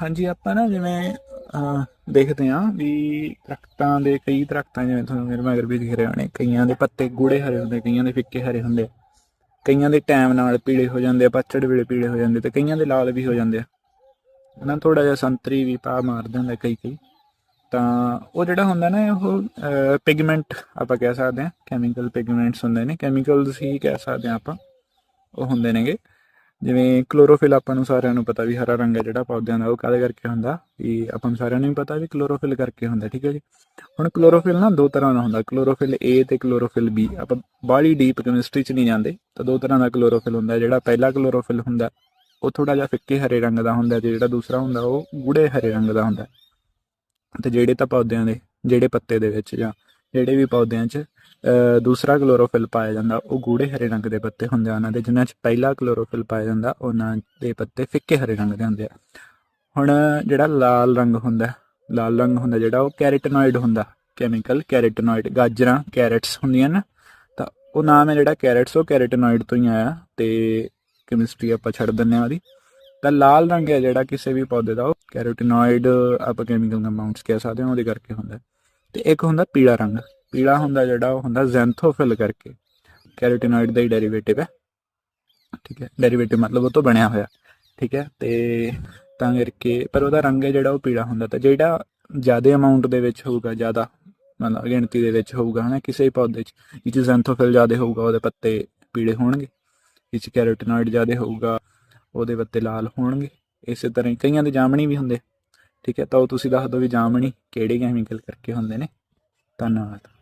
ਹਾਂਜੀ, ਆਪਾਂ ਨਾ ਜਿਵੇਂ ਦੇਖਦੇ ਹਾਂ ਵੀ ਦਰਖਤਾਂ ਦੇ ਕਈ ਦਰਖਤਾਂ ਜਿਵੇਂ ਤੁਹਾਨੂੰ ਮੇਰੇ ਮਗਰ ਵੀ ਦਿਖ ਰਹੇ ਹੋਣੇ, ਕਈਆਂ ਦੇ ਪੱਤੇ ਗੂੜੇ ਹਰੇ ਹੁੰਦੇ, ਕਈਆਂ ਦੇ ਫਿੱਕੇ ਹਰੇ ਹੁੰਦੇ, ਕਈਆਂ ਦੇ ਟਾਈਮ ਨਾਲ ਪੀਲੇ ਹੋ ਜਾਂਦੇ ਆ, ਪੱਛੜ ਵੇਲੇ ਪੀਲੇ ਹੋ ਜਾਂਦੇ ਤੇ ਕਈਆਂ ਦੇ ਲਾਲ ਵੀ ਹੋ ਜਾਂਦੇ ਆ। ਨਾ ਥੋੜਾ ਜਿਹਾ ਸੰਤਰੀ ਵੀ ਪਾ ਮਾਰਦੇ ਹੁੰਦੇ ਕਈ ਕਈ। ਤਾਂ ਉਹ ਜਿਹੜਾ ਹੁੰਦਾ ਨਾ, ਉਹ ਪਿਗਮੈਂਟ ਆਪਾਂ ਕਹਿ ਸਕਦੇ ਹਾਂ ਕੈਮੀਕਲ ਪਿਗਮੈਂਟਸ ਹੁੰਦੇ ਨੇ ਕੈਮੀਕਲਸ ਹੀ ਕਹਿ ਸਕਦੇ ਹਾਂ ਆਪਾਂ, ਉਹ ਹੁੰਦੇ ਨੇਗੇ। ਜਿਵੇਂ ਕਲੋਰੋਫਿਲ ਆਪਾਂ ਨੂੰ ਸਾਰਿਆਂ ਨੂੰ ਪਤਾ ਵੀ ਹਰਾ ਰੰਗ ਹੈ ਜਿਹੜਾ ਪੌਦਿਆਂ ਦਾ, ਉਹ ਕਾਹਦੇ ਕਰਕੇ ਹੁੰਦਾ? ਵੀ ਆਪਾਂ ਨੂੰ ਸਾਰਿਆਂ ਨੂੰ ਵੀ ਪਤਾ ਵੀ ਕਲੋਰੋਫਿਲ ਕਰਕੇ ਹੁੰਦਾ, ਠੀਕ ਹੈ ਜੀ? ਹੁਣ ਕਲੋਰੋਫਿਲ ਨਾ ਦੋ ਤਰ੍ਹਾਂ ਦਾ ਹੁੰਦਾ ਕਲੋਰੋਫਿਲ A ਤੇ ਕਲੋਰੋਫਿਲ B ਆਪਾਂ ਬਾਹਲੀ ਡੀਪ ਕੈਮਿਸਟਰੀ ਚ ਨਹੀਂ ਜਾਂਦੇ, ਤਾਂ ਦੋ ਤਰ੍ਹਾਂ ਦਾ ਕਲੋਰੋਫਿਲ ਹੁੰਦਾ, ਜਿਹੜਾ ਪਹਿਲਾ ਕਲੋਰੋਫਿਲ ਹੁੰਦਾ, ਉਹ ਥੋੜਾ ਜਿਹਾ ਫਿੱਕੇ ਹਰੇ ਰੰਗ ਦਾ ਹੁੰਦਾ ਤੇ ਜਿਹੜਾ ਦੂਸਰਾ ਹੁੰਦਾ, ਉਹ ਗੂੜੇ ਹਰੇ ਰੰਗ ਦਾ ਹੁੰਦਾ। ਤੇ ਜਿਹੜੇ ਤਾਂ ਪੌਦਿਆਂ ਦੇ, ਜਿਹੜੇ ਪੱਤੇ ਦੇ ਵਿੱਚ ਜਾਂ ਜਿਹੜੇ ਵੀ ਪੌਦਿਆਂ 'ਚ ਦੂਸਰਾ ਕਲੋਰੋਫਿਲ ਪਾਇਆ ਜਾਂਦਾ, ਉਹ ਗੂੜੇ ਹਰੇ ਰੰਗ ਦੇ ਪੱਤੇ ਹੁੰਦੇ ਆ ਉਹਨਾਂ ਦੇ, ਜਿਨ੍ਹਾਂ 'ਚ ਪਹਿਲਾ ਕਲੋਰੋਫਿਲ ਪਾਇਆ ਜਾਂਦਾ, ਉਹਨਾਂ ਦੇ ਪੱਤੇ ਫਿੱਕੇ ਹਰੇ ਰੰਗ ਦੇ ਹੁੰਦੇ ਆ। ਹੁਣ ਜਿਹੜਾ ਲਾਲ ਰੰਗ ਹੁੰਦਾ, ਲਾਲ ਰੰਗ ਹੁੰਦਾ ਜਿਹੜਾ, ਉਹ ਕੈਰੋਟੀਨੋਇਡ ਹੁੰਦਾ ਕੈਮੀਕਲ ਕੈਰੋਟੀਨੋਇਡ, ਗਾਜਰਾਂ, ਕੈਰਟਸ ਹੁੰਦੀਆਂ ਨਾ, ਤਾਂ ਉਹ ਨਾਮ ਹੈ ਜਿਹੜਾ ਕੈਰਟਸ, ਉਹ ਕੈਰੋਟੀਨੋਇਡ ਤੋਂ ਹੀ ਆਇਆ, ਤੇ ਕੈਮਿਸਟਰੀ ਆਪਾਂ ਛੱਡ ਦਿੰਨੇ ਆ ਉਹਦੀ। ਤਾਂ ਲਾਲ ਰੰਗ ਹੈ ਜਿਹੜਾ ਕਿਸੇ ਵੀ ਪੌਦੇ ਦਾ, ਉਹ ਕੈਰੋਟੀਨੋਇਡ ਆਪਾਂ ਕੈਮੀਕਲ ਕੰਪਾਊਂਡਸ ਕਹਿ ਸਕਦੇ ਹਾਂ, ਉਹਦੇ ਕਰਕੇ ਹੁੰਦਾ ਤੇ ਇੱਕ ਹੁੰਦਾ ਪੀਲਾ ਰੰਗ। ਪੀਲਾ ਹੁੰਦਾ ਜਿਹੜਾ ਉਹ ਹੁੰਦਾ ਜ਼ੈਂਥੋਫਿਲ ਕਰਕੇ। ਕੈਰੋਟੀਨੋਇਡ ਦਾ ਹੀ ਡੈਰੀਵੇਟਿਵ ਹੈ। ਠੀਕ ਹੈ। ਡੈਰੀਵੇਟਿਵ ਮਤਲਬ ਉਹ ਤੋਂ ਬਣਿਆ ਹੋਇਆ। ਠੀਕ ਹੈ। ਤੇ ਤਾਂ ਕਰਕੇ ਪਰ ਉਹਦਾ ਰੰਗ ਹੈ ਜਿਹੜਾ ਉਹ ਪੀਲਾ ਹੁੰਦਾ। ਤਾਂ ਜਿਹੜਾ ਜ਼ਿਆਦਾ ਅਮਾਉਂਟ ਦੇ ਵਿੱਚ ਹੋਊਗਾ, ਜ਼ਿਆਦਾ ਮਤਲਬ ਗਿਣਤੀ ਦੇ ਵਿੱਚ ਹੋਊਗਾ, ਹਨਾ, ਕਿਸੇ ਵੀ ਪੌਦੇ 'ਚ ਇਹ 'ਚ ਜ਼ੈਂਥੋਫਿਲ ਜ਼ਿਆਦਾ ਹੋਊਗਾ, ਉਹਦੇ ਪੱਤੇ ਪੀਲੇ ਹੋਣਗੇ। ਇਹ 'ਚ ਕੈਰੋਟੀਨੋਇਡ ਜ਼ਿਆਦਾ ਹੋਊਗਾ, ਉਹਦੇ ਪੱਤੇ ਲਾਲ ਹੋਣਗੇ। ਇਸੇ ਤਰ੍ਹਾਂ ਹੀ ਕਈਆਂ ਦੇ ਜਾਮਣੀ ਵੀ ਹੁੰਦੇ। ਠੀਕ ਹੈ ਤਾਂ ਉਹ ਤੁਸੀਂ ਦੱਸ ਦਿਓ ਵੀ ਜਾਮਣੀ ਕਿਹੜੇ ਕੈਮੀਕਲ ਕਰਕੇ ਹੁੰਦੇ ਨੇ। ਧੰਨਵਾਦ।